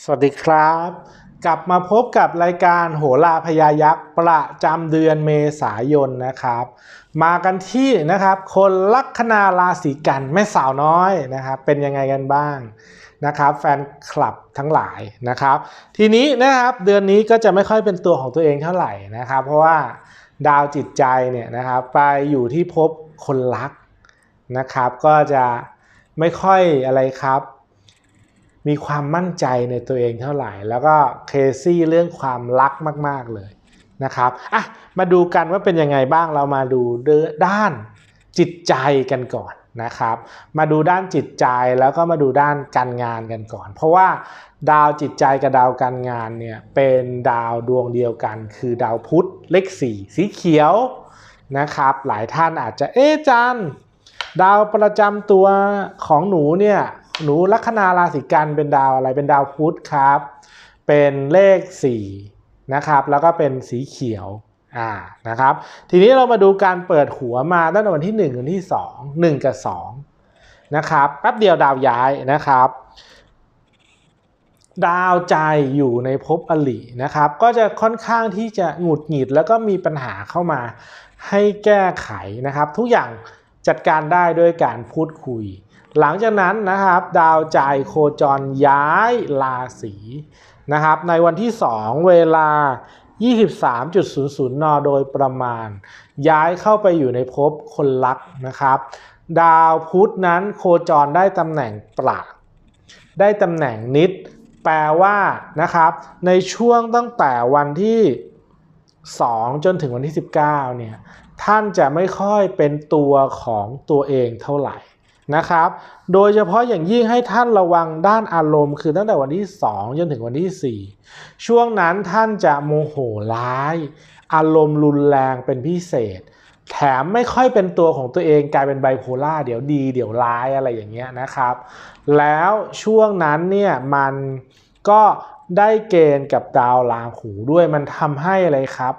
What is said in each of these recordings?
สวัสดีครับ กลับมาพบกับรายการโหราพยายักษ์ประจำเดือนเมษายนนะครับ มากันที่นะครับ คนลัคนาราศีกันแม่สาวน้อยนะครับ เป็นยังไงกันบ้างนะครับแฟนคลับทั้งหลายนะครับ ทีนี้นะครับเดือนนี้ก็จะไม่ค่อยเป็นตัวของตัวเองเท่าไหร่นะครับ เพราะว่าดาวจิตใจเนี่ยนะครับ ไปอยู่ที่ภพคนรักนะครับ ก็จะไม่ค่อยอะไรครับ มีความมั่นใจในตัวเองเท่าไหร่ แล้วก็เคซี่เรื่องความรักมาก ๆ เลยนะครับอะมาดูกันว่าเป็นยังไงบ้างเรามาดูด้านจิตใจกันก่อนนะครับ มาดูด้านจิตใจแล้วก็มาดูด้านการงานกันก่อน เพราะว่าดาวจิตใจกับดาวการงานเนี่ยเป็นดาวดวงเดียวกัน คือดาวพุธเลขสี่สีเขียวนะครับ หลายท่านอาจจะเอ๊ะจันดาวประจำตัวของหนูเนี่ย หนูลัคนาราศีกันเป็นดาวอะไรเป็นดาวพุธครับ เป็นเลข4นะครับแล้วก็เป็นสีเขียวอ่านะครับ ทีนี้เรามาดูการเปิดหัวมาตั้งแต่วันที่1ถึงที่ 2 1 กับ2นะครับแป๊บเดียวดาวย้ายนะครับ ดาวใจอยู่ในภพอลินะครับ ก็จะค่อนข้างที่จะหงุดหงิดแล้วก็มีปัญหาเข้ามาให้แก้ไขนะครับ ทุกอย่างจัดการได้ด้วยการพูดคุย หลังจากนั้นนะครับดาวจ่ายโคจรย้ายราศีนะครับในวันที่ 2 เวลา 23.00 น โดยประมาณ ย้ายเข้าไปอยู่ในภพคนรักนะครับ ดาวพุธนั้นโคจรได้ตำแหน่งปราได้ตำแหน่งนิด แปลว่านะครับในช่วงตั้งแต่วันที่ 2 จนถึงวันที่ 19เนี่ยท่านจะไม่ค่อยเป็นตัวของตัวเองเท่าไหร่ นะครับ โดยเฉพาะอย่างยิ่งให้ท่านระวังด้านอารมณ์ คือตั้งแต่วันที่ 2 จนถึงวันที่ 4 ช่วงนั้นท่านจะโมโหร้าย อารมณ์รุนแรงเป็นพิเศษ แถมไม่ค่อยเป็นตัวของตัวเองกลายเป็นไบโพล่าเดี๋ยวดีเดี๋ยวร้ายอะไรอย่างเงี้ยนะครับ แล้วช่วงนั้นเนี่ยมันก็ได้เกณฑ์กับดาวราหูด้วยมันทำให้อะไรครับ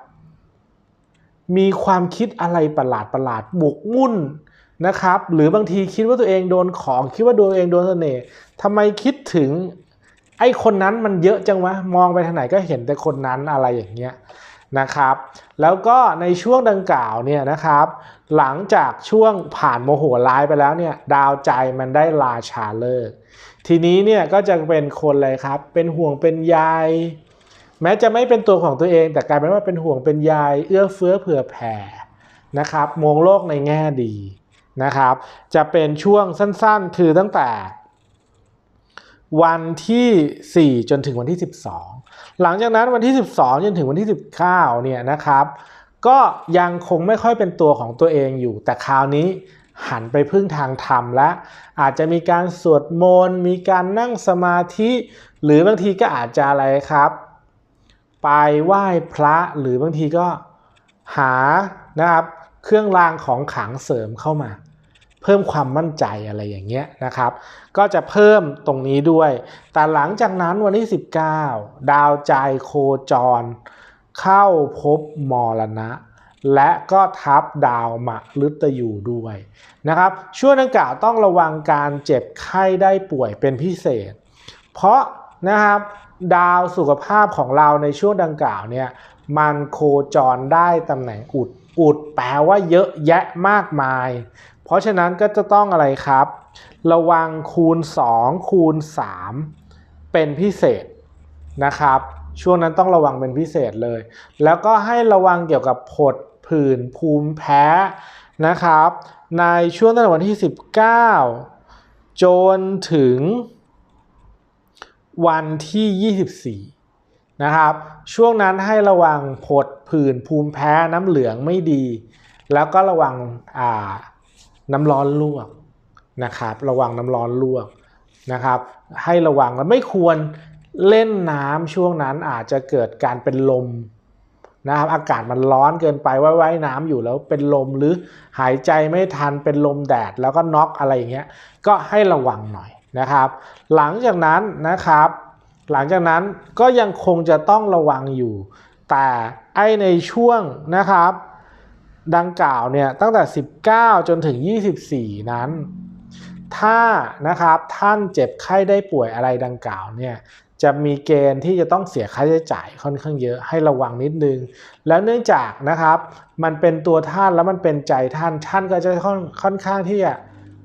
มีความคิดอะไรประหลาดประหลาดบุกมุ่น นะครับ หรือบางทีคิดว่าตัวเองโดนของคิดว่าตัวเองโดนเสน่ห์ทำไมคิดถึงไอ้คนนั้นมันเยอะจังวะมองไปทางไหนก็เห็นแต่คนนั้นอะไรอย่างเงี้ยนะครับ แล้วก็ในช่วงดังกล่าวเนี่ยนะครับ หลังจากช่วงผ่านโมโหร้ายไปแล้วเนี่ยดาวใจมันได้ลาชาเลิกทีนี้เนี่ยก็จะเป็นคนเลยครับ เป็นห่วงเป็นใยแม้จะไม่เป็นตัวของตัวเอง แต่กลายเป็นว่าเป็นห่วงเป็นใยเอื้อเฟื้อเผื่อแผ่นะครับมองโลกในแง่ดี นะครับ จะเป็นช่วงสั้นๆ คือตั้งแต่วันที่ 4 จนถึงวันที่ 12 หลังจากนั้นวันที่ 12 จนถึงวันที่ 19 เนี่ยนะครับ ก็ยังคงไม่ค่อยเป็นตัวของตัวเองอยู่ แต่คราวนี้หันไปพึ่งทางธรรมและอาจจะมีการสวดมนต์ มีการนั่งสมาธิ หรือบางทีก็อาจจะอะไรครับ ไปไหว้พระหรือบางทีก็หานะครับเครื่องรางของขลังเสริมเข้ามา เพิ่มความมั่นใจอะไรอย่างเงี้ยนะครับ ก็จะเพิ่มตรงนี้ด้วย แต่หลังจากนั้นวันที่ 19 ดาวใจโคจร เข้าพบมรณะ และก็ทับดาวมะฤตยูด้วยนะครับ ช่วงดังกล่าวต้องระวังการเจ็บไข้ได้ป่วยเป็นพิเศษ เพราะนะครับดาวสุขภาพของเราในช่วงดังกล่าวเนี่ยมันโคจรได้ตำแหน่งอุดอุดแปลว่าเยอะแยะมากมาย เพราะฉะนั้นก็จะต้องอะไรครับ ระวังคูณ 2 คูณ 3 เป็นพิเศษนะครับ ช่วงนั้นต้องระวังเป็นพิเศษเลย แล้วก็ให้ระวังเกี่ยวกับผดผื่นภูมิแพ้นะครับ ในช่วงตั้งแต่วันที่ 19 จนถึงวันที่ 24 นะครับ ช่วงนั้นให้ระวังผดผื่นภูมิแพ้น้ำเหลืองไม่ดี แล้วก็ระวังอ่า น้ำร้อนลวกนะครับ ระวังน้ำร้อนลวกนะครับ ให้ระวังและไม่ควรเล่นน้ำช่วงนั้นอาจจะเกิดการเป็นลมนะครับอากาศมันร้อนเกินไปว่ายว่ายน้ำอยู่แล้วเป็นลมหรือหายใจไม่ทันเป็นลมแดดแล้วก็น็อกอะไรอย่างเงี้ยก็ให้ระวังหน่อยนะครับ หลังจากนั้นนะครับ หลังจากนั้นก็ยังคงจะต้องระวังอยู่ แต่ไอในช่วงนะครับ ดังกล่าวเนี่ยตั้งแต่ 19 จนถึง 24 นั้น ถ้านะครับท่านเจ็บไข้ได้ป่วยอะไรดังกล่าวเนี่ยจะมีเกณฑ์ที่จะต้องเสียค่าใช้จ่ายค่อนข้างเยอะให้ระวังนิดนึง แล้วเนื่องจากนะครับ มันเป็นตัวท่านแล้วมันเป็นใจท่านท่านก็จะค่อนค่อนข้างที่จะ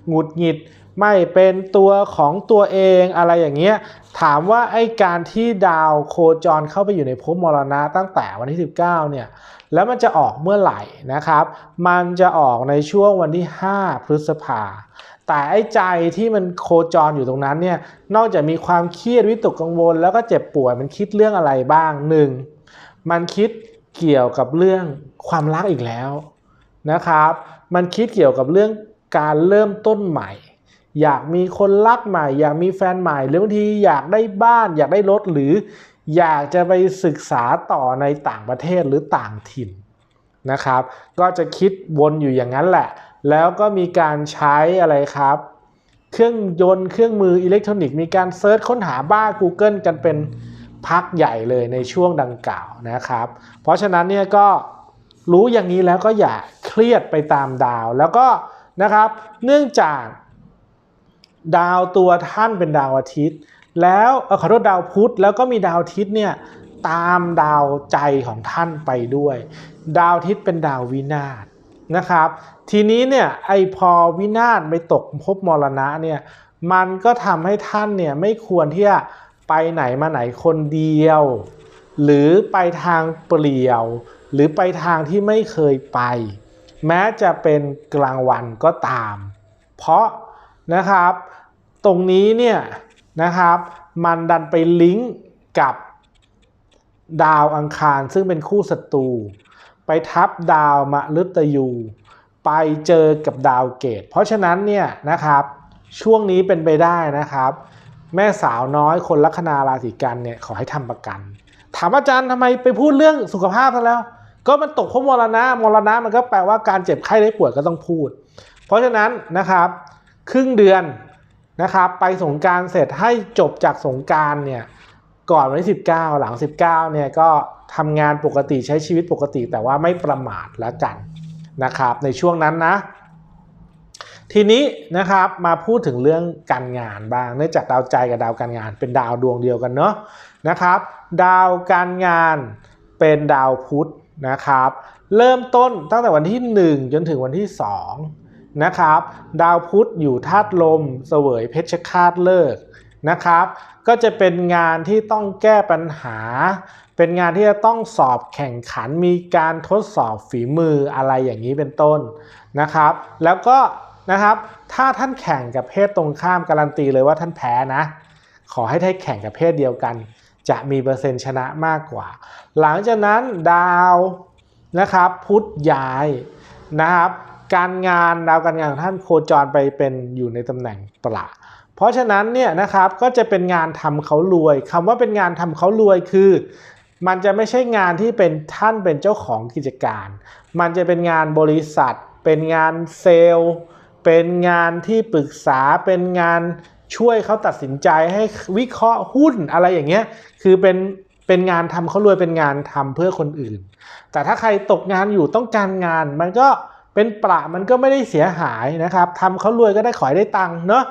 หงุดหงิด ไม่เป็นตัวของตัวเองอะไรอย่างเงี้ยถามว่าไอ้การที่ดาวโคจรเข้าไปอยู่ในภพมรณะตั้งแต่วันที่ 19 เนี่ย แล้วมันจะออกเมื่อไหร่นะครับ มันจะออกในช่วงวันที่ 5 พฤษภา แต่ไอ้ใจที่มันโคจรอยู่ตรงนั้นเนี่ย นอกจากมีความเครียดวิตกกังวล แล้วก็เจ็บป่วยมันคิดเรื่องอะไรบ้างหนึ่งมันคิดเกี่ยวกับเรื่องความรักอีกแล้วนะครับ มันคิดเกี่ยวกับเรื่องการเริ่มต้นใหม่ อยากมีคนรักใหม่ อยากมีแฟนใหม่ หรือบางทีอยากได้บ้าน อยากได้รถหรืออยากจะไปศึกษาต่อในต่างประเทศหรือต่างถิ่นนะครับ ก็จะคิดวนอยู่อย่างนั้นแหละ แล้วก็มีการใช้อะไรครับ เครื่องยนต์เครื่องมืออิเล็กทรอนิกส์มีการเซิร์ชค้นหาบ้า Google กันเป็นพักใหญ่เลยในช่วงดังกล่าวนะครับ เพราะฉะนั้นเนี่ยก็รู้อย่างนี้แล้วก็อย่าเครียดไปตามดาว แล้วก็นะครับเนื่องจาก ดาวตัวท่านเป็นดาวอาทิตย์ แล้วขอโทษดาวพุธแล้วก็มีดาวอาทิศเนี่ยตามดาวใจของท่านไปด้วย ดาวอาทิศเป็นดาววินาศนะครับ ทีนี้เนี่ยไอพอวินาศไปตกภพมรณะเนี่ยมันก็ทำให้ท่านเนี่ยไม่ควรที่จะไปไหนมาไหนคนเดียว หรือไปทางเปลี่ยว หรือไปทางที่ไม่เคยไป แม้จะเป็นกลางวันก็ตาม เพราะนะครับ ตรงนี้เนี่ยนะครับมันดันไปลิงก์กับดาวอังคารซึ่งเป็นคู่ศัตรูไปทับดาวมฤตยู ไปเจอกับดาวเกต เพราะฉะนั้นเนี่ยนะครับช่วงนี้เป็นไปได้นะครับ แม่สาวน้อยคนลัคนาราศีกันเนี่ยขอให้ทำประกัน ถามอาจารย์ทำไมไปพูดเรื่องสุขภาพซะแล้ว ก็มันตกพมรณะมรณะมันก็แปลว่าการเจ็บไข้ได้ป่วยก็ต้องพูด เพราะฉะนั้นนะครับ ครึ่งเดือน นะครับไปสงการเสร็จให้จบจากสงการเนี่ยก่อนวันที่19 หลัง 19เนี่ยก็ทำงานปกติใช้ชีวิตปกติ แต่ว่าไม่ประมาทแล้วกันนะครับในช่วงนั้นนะ ทีนี้นะครับมาพูดถึงเรื่องการงานบ้างเนื่องจากดาวใจกับดาวการงาน เป็นดาวดวงเดียวกันเนาะนะครับ ดาวการงานเป็นดาวพุธนะครับ เริ่มต้นตั้งแต่วันที่ 1 จนถึงวันที่ 2 นะครับ ดาวพุธอยู่ธาตุลม เสวยเพชฌฆาตเลิกนะครับ ก็จะเป็นงานที่ต้องแก้ปัญหา เป็นงานที่จะต้องสอบแข่งขันมีการทดสอบฝีมืออะไรอย่างนี้เป็นต้นนะครับ แล้วก็นะครับถ้าท่านแข่งกับเพศตรงข้ามการันตีเลยว่าท่านแพ้นะ ขอให้ได้แข่งกับเพศเดียวกัน จะมีเปอร์เซ็นต์ชนะมากกว่า หลังจากนั้นดาวนะครับพุธย้ายนะครับ การงานดาวการงานของท่านโคจรไปเป็นอยู่ในตำแหน่งปละเพราะฉะนั้นเนี่ยนะครับก็จะเป็นงานทำเขารวยคำว่าเป็นงานทำเขารวยคือ มันจะไม่ใช่งานที่เป็นท่านเป็นเจ้าของกิจการ มันจะเป็นงานบริษัท เป็นงานเซลล์ เป็นงานที่ปรึกษาเป็นงานช่วยเขาตัดสินใจให้วิเคราะห์หุ้นอะไรอย่างเงี้ยคือเป็นเป็นงานทำเขารวยเป็นงานทำเพื่อคนอื่น แต่ถ้าใครตกงานอยู่ต้องการงานมันก็ เป็นประมันก็ไม่ได้เสียหายนะครับทำเขารวยก็ได้ขอยได้ตังค์เนาะ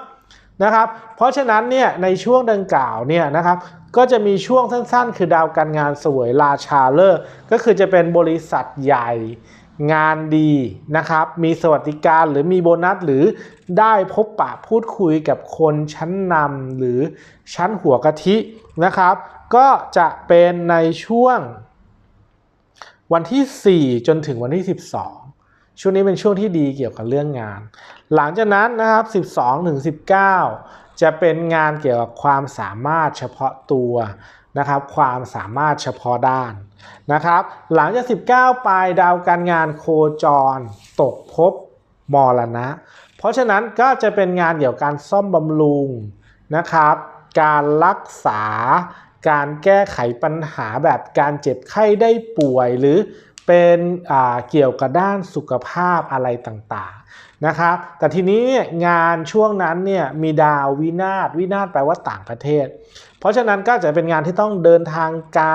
นะครับ เพราะฉะนั้นเนี่ยในช่วงดังกล่าวเนี่ยนะครับก็จะมีช่วงสั้นๆ คือดาวการงานสวยราชาเลอร์ก็คือจะเป็นบริษัทใหญ่งานดีนะครับ มีสวัสดิการหรือมีโบนัสหรือได้พบปะพูดคุยกับคนชั้นนำหรือชั้นหัวกะทินะครับ ก็จะเป็นในช่วงวันที่ 4 จนถึงวันที่ 12 ช่วงนี้เป็นช่วงที่ดีเกี่ยวกับเรื่องงาน หลังจากนั้นนะครับ 12ถึง19 จะเป็นงานเกี่ยวกับความสามารถเฉพาะตัวนะครับ ความสามารถเฉพาะด้านนะครับ หลังจาก 19 ปลายดาวการงานโคจร ตกภพมรณะ เพราะฉะนั้นก็จะเป็นงานเกี่ยวกับการซ่อมบำรุงนะครับ การรักษา การแก้ไขปัญหาแบบการเจ็บไข้ได้ป่วยหรือ เป็นเกี่ยวกับด้านสุขภาพอะไรต่างๆนะครับ แต่ทีนี้งานช่วงนั้นเนี่ยมีดาววินาศวินาศแปลว่าต่างประเทศ เพราะฉะนั้นก็จะเป็นงานที่ต้องเดินทางไกล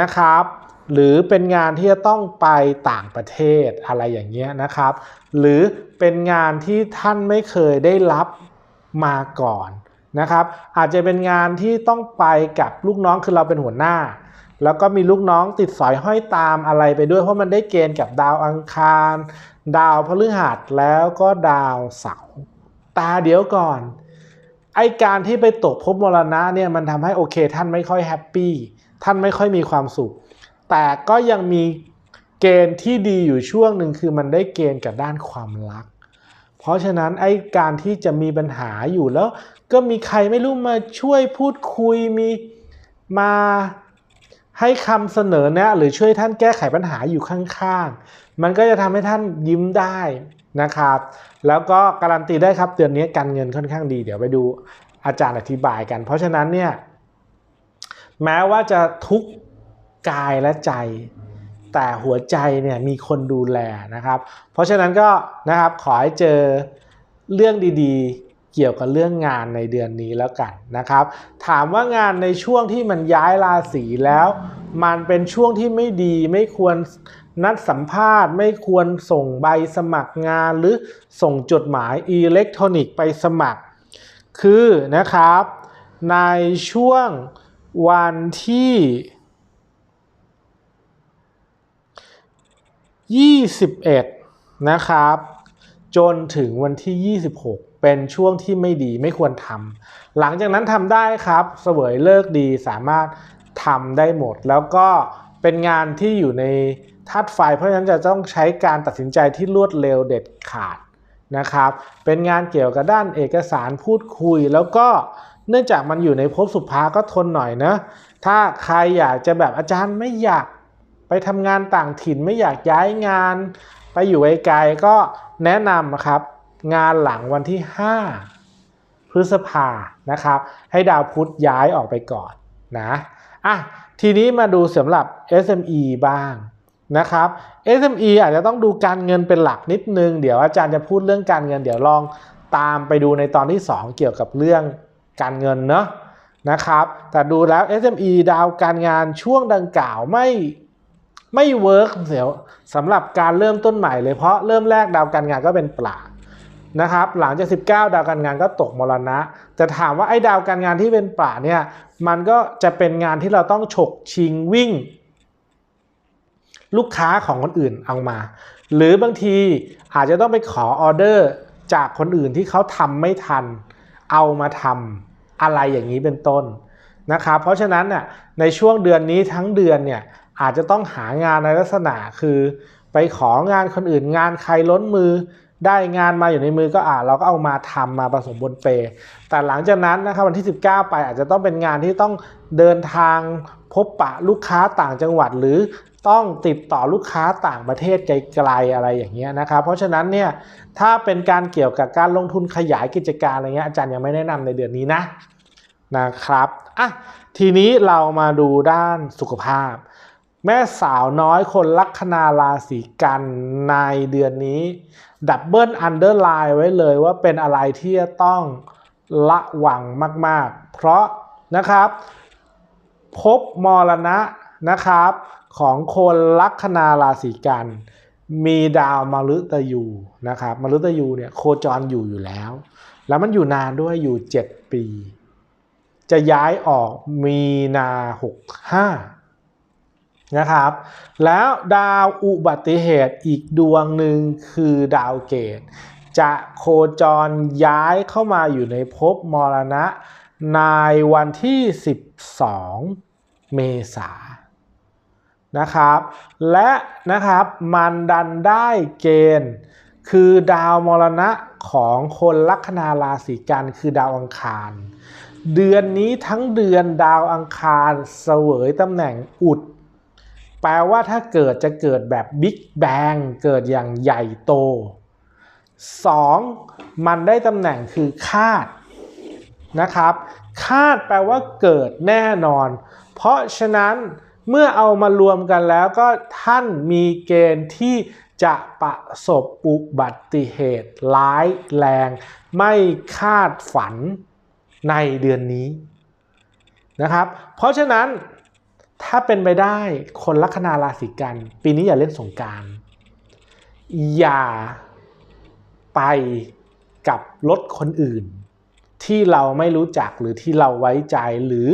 นะครับ หรือเป็นงานที่จะต้องไปต่างประเทศอะไรอย่างเงี้ยนะครับ หรือเป็นงานที่ท่านไม่เคยได้รับมาก่อนนะครับ อาจจะเป็นงานที่ต้องไปกับลูกน้องคือเราเป็นหัวหน้า แล้วก็มีลูกน้องติดสอยห้อยตามอะไรไปด้วยเพราะมันได้เกณฑ์กับดาวอังคาร ดาวพฤหัสแล้วก็ดาวเสาร์ตาเดี๋ยวก่อน ไอการที่ไปตกภพมรณะเนี่ยมันทำให้โอเค ท่านไม่ค่อยแฮปปี้ท่านไม่ค่อยมีความสุข แต่ก็ยังมีเกณฑ์ที่ดีอยู่ช่วงหนึ่งคือมันได้เกณฑ์กับด้านความรัก เพราะฉะนั้นไอการที่จะมีปัญหาอยู่แล้ว ก็มีใครไม่รู้มาช่วยพูดคุยมีมา ให้คำเสนอแนะหรือช่วยท่านแก้ไขปัญหาอยู่ข้างๆ มันก็จะทำให้ท่านยิ้มได้นะครับ แล้วก็การันตีได้ครับเดือนนี้การเงินค่อนข้างดี เดี๋ยวไปดูอาจารย์อธิบายกัน เพราะฉะนั้นเนี่ยแม้ว่าจะทุกข์กายและใจ แต่หัวใจเนี่ยมีคนดูแลนะครับ เพราะฉะนั้นก็นะครับขอให้เจอเรื่องดีๆ เกี่ยวกับเรื่องงานในเดือนนี้แล้วกันนะครับ ถามว่างานในช่วงที่มันย้ายราศีแล้ว มันเป็นช่วงที่ไม่ดีไม่ควรนัดสัมภาษณ์ไม่ควรส่งใบสมัครงานหรือส่งจดหมายอิเล็กทรอนิกส์ไปสมัคร คือนะครับในช่วงวันที่ 21 นะครับ จนถึงวันที่ 26 เป็นช่วงที่ไม่ดีไม่ควรทำหลังจากนั้นทำได้ครับเสวยเลิกดีสามารถทำได้หมด แล้วก็เป็นงานที่อยู่ในธาตุไฟ เพราะฉะนั้นจะต้องใช้การตัดสินใจที่รวดเร็วเด็ดขาดนะครับ เป็นงานเกี่ยวกับด้านเอกสารพูดคุย แล้วก็เนื่องจากมันอยู่ในภพสุภาก็ทนหน่อยนะ ถ้าใครอยากจะแบบอาจารย์ไม่อยากไปทำงานต่างถิ่นไม่อยากย้ายงาน ไปอยู่ไกลๆก็แนะนำครับ งานหลังวันที่ 5 พฤษภานะครับ ให้ดาวพุธย้ายออกไปก่อนนะอะทีนี้มาดูสำหรับ SME บ้างนะครับ SME อาจจะต้องดูการเงินเป็นหลักนิดนึง เดี๋ยวอาจารย์จะพูดเรื่องการเงิน เดี๋ยวลองตามไปดูในตอนที่ 2 เกี่ยวกับเรื่องการเงินเนาะนะครับแต่ดูแล้ว SME ดาวการงานช่วงดังกล่าวไม่ไม่เวิร์กเสียวสำหรับการเริ่มต้นใหม่เลยเพราะเริ่มแรกดาวการงานก็เป็นปลา นะครับหลังจาก 19 ดาวการงานก็ตกมรณะ แต่ถามว่าไอ้ดาวการงานที่เป็นป่าเนี่ยมันก็จะเป็นงานที่เราต้องฉกชิงวิ่ง ลูกค้าของคนอื่นเอามา หรือบางทีอาจจะต้องไปขอออเดอร์จากคนอื่นที่เขาทำไม่ทัน เอามาทำอะไรอย่างนี้เป็นต้นนะครับเพราะฉะนั้นน่ยในช่วงเดือนนี้ทั้งเดือนเนี่ยอาจจะต้องหางานในลักษณะคือ ไปของานคนอื่นงานใครล้นมือ ได้งานมาอยู่ในมือก็อ่าเราก็เอามาทำมาผสมบนเป แต่หลังจากนั้นนะครับวันที่ 19 ไปอาจจะต้องเป็นงานที่ต้องเดินทางพบปะลูกค้าต่างจังหวัดหรือต้องติดต่อลูกค้าต่างประเทศไกลๆอะไรอย่างเงี้ยนะครับ เพราะฉะนั้นเนี่ยถ้าเป็นการเกี่ยวกับการลงทุนขยายกิจการอะไรเงี้ยอาจารย์ยังไม่แนะนำในเดือนนี้นะนะครับอะทีนี้เรามาดูด้านสุขภาพ แม่สาวน้อยคนลัคนาราศีกันในเดือนนี้ ดับเบิลอันเดอร์ไลน์ไว้เลยว่าเป็นอะไรที่จะต้องระวังมาก ๆ เพราะนะครับ พบมรณะนะครับ ของคนลัคนาราศีกันมีดาวมฤตยูนะครับมฤตยูเนี่ยโคจรอยู่อยู่แล้ว แล้วมันอยู่นานด้วยอยู่ 7 ปี จะย้ายออกมีนา 65 นะครับ แล้วดาวอุบัติเหตุอีกดวงหนึ่งคือดาวเกต จะโคจรย้ายเข้ามาอยู่ในภพมรณะ ในวันที่ 12 เมษานะครับ และนะครับมันดันได้เกณฑ์ คือดาวมรณะของคนลัคนาราศีกันคือดาวอังคาร เดือนนี้ทั้งเดือนดาวอังคารเสวยตำแหน่งอุด แปลว่าถ้าเกิดจะเกิดแบบบิ๊กแบงเกิดอย่างใหญ่โต 2. มันได้ตำแหน่งคือคาดนะครับ คาดแปลว่าเกิดแน่นอน เพราะฉะนั้นเมื่อเอามารวมกันแล้วก็ท่านมีเกณฑ์ที่จะประสบอุบัติเหตุร้ายแรง ไม่คาดฝันในเดือนนี้นะครับ เพราะฉะนั้น ถ้าเป็นไปได้คนลัคนาราศีกัน ปีนี้อย่าเล่นสงการอย่าไปกับรถคนอื่น ที่เราไม่รู้จักหรือที่เราไว้ใจหรือ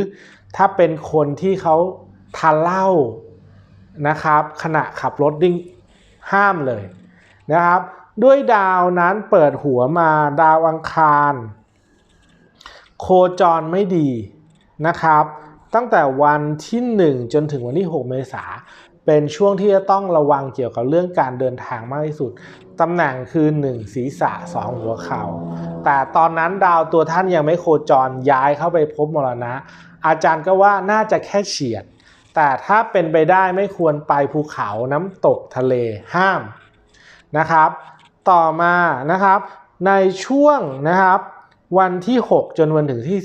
ถ้าเป็นคนที่เขาทานเหล้านะครับ ขณะขับรถดิ้งห้ามเลยนะครับ ด้วยดาวนั้นเปิดหัวมาดาวอังคาร โคจรไม่ดีนะครับ ตั้งแต่วันที่ 1 จนถึงวันที่ 6 เมษาเป็นช่วงที่จะต้องระวังเกี่ยวกับเรื่องการเดินทางมากที่สุด ตำแหน่งคือ 1 ศีรษะ 2 หัวเขา่า แต่ตอนนั้นดาวตัวท่านยังไม่โคจรย้ายเข้าไปพบมรณะ อาจารย์ก็ว่าน่าจะแค่เฉียด แต่ถ้าเป็นไปได้ไม่ควรไปภูเขาน้ำตกทะเลห้ามนะครับ ต่อมานะครับในช่วงนะครับ วันที่ 6 จนวันถึงที่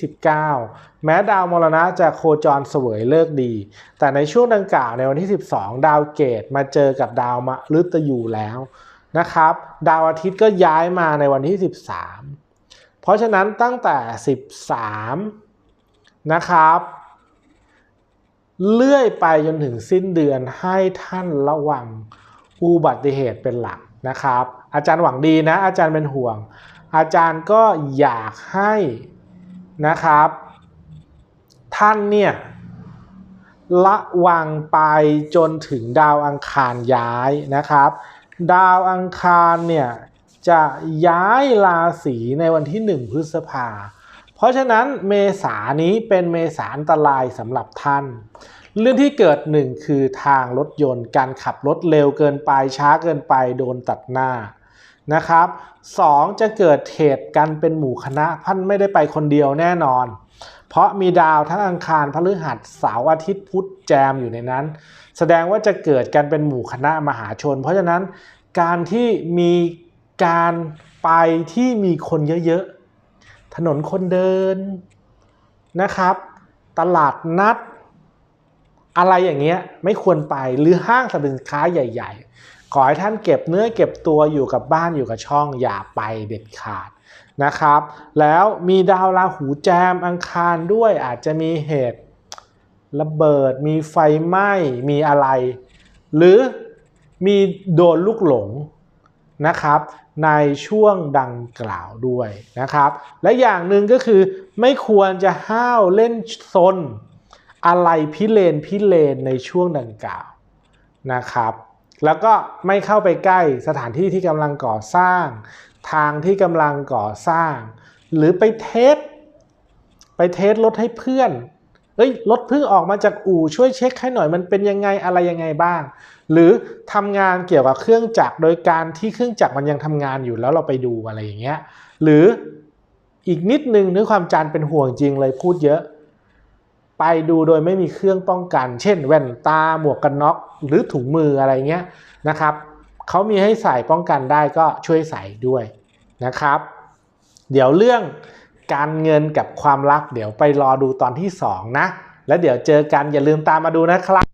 19 แม้ดาวมรณะจะโคจรเสวยเลิกดี แต่ในช่วงดังกล่าวในวันที่ 12 ดาวเกตมาเจอกับดาวมฤตยูแล้วนะครับ ดาวอาทิตย์ก็ย้ายมาในวันที่ 13 เพราะฉะนั้นตั้งแต่ 13 นะครับ เลื่อยไปจนถึงสิ้นเดือนให้ท่านระวังอุบัติเหตุเป็นหลักนะครับ อาจารย์หวังดีนะ อาจารย์เป็นห่วง อาจารย์ก็อยากให้นะครับ ท่านเนี่ยละวังไปจนถึงดาวอังคารย้ายนะครับ ดาวอังคารเนี่ยจะย้ายราศีในวันที่ 1 พฤษภา เพราะฉะนั้นเมษานี้เป็นเมษาอันตรายสำหรับท่าน เรื่องที่เกิดหนึ่งคือทางรถยนต์การขับรถเร็วเกินไปช้าเกินไปโดนตัดหน้า นะครับสองจะเกิดเหตุกันเป็นหมู่คณะท่านไม่ได้ไปคนเดียวแน่นอน เพราะมีดาวทั้งอังคารพฤหัสเสาร์อาทิตย์พุธแจมอยู่ในนั้น แสดงว่าจะเกิดกันเป็นหมู่คณะมหาชน เพราะฉะนั้นการที่มีการไปที่มีคนเยอะๆ ถนนคนเดินนะครับ ตลาดนัด อะไรอย่างเงี้ยไม่ควรไปหรือห้างสรรพสินค้าใหญ่ ๆ ขอให้ท่านเก็บเนื้อเก็บตัวอยู่กับบ้านอยู่กับช่องอย่าไปเด็ดขาดนะครับ แล้วมีดาวราหูแจมอังคารด้วยอาจจะมีเหตุระเบิด มีไฟไหม้มีอะไร หรือมีโดนลูกหลงนะครับ ในช่วงดังกล่าวด้วยนะครับ และอย่างหนึ่งก็คือไม่ควรจะห้าวเล่นซนอะไรพิเรนพิเรนในช่วงดังกล่าวนะครับ แล้วก็ไม่เข้าไปใกล้สถานที่ที่กำลังก่อสร้าง ทางที่กำลังก่อสร้าง หรือไปเทสไปเทสรถให้เพื่อนเอ้ยรถเพิ่งออกมาจากอู่ช่วยเช็คให้หน่อยมันเป็นยังไงอะไรยังไงบ้าง หรือทำงานเกี่ยวกับเครื่องจักรโดยการที่เครื่องจักรมันยังทำงานอยู่แล้วเราไปดูอะไรอย่างเงี้ยหรืออีกนิดนึงนึกความจานเป็นห่วงจริงเลยพูดเยอะ ไปดูโดยไม่มีเครื่องป้องกัน เช่น แว่นตาหมวกกันน็อกหรือถุงมืออะไรเงี้ยนะครับเขามีให้ใส่ป้องกันได้ก็ช่วยใส่ด้วยนะครับ เดี๋ยวเรื่องการเงินกับความรัก เดี๋ยวไปรอดูตอนที่ 2 นะ แล้วเดี๋ยวเจอกันอย่าลืมตามมาดูนะครับ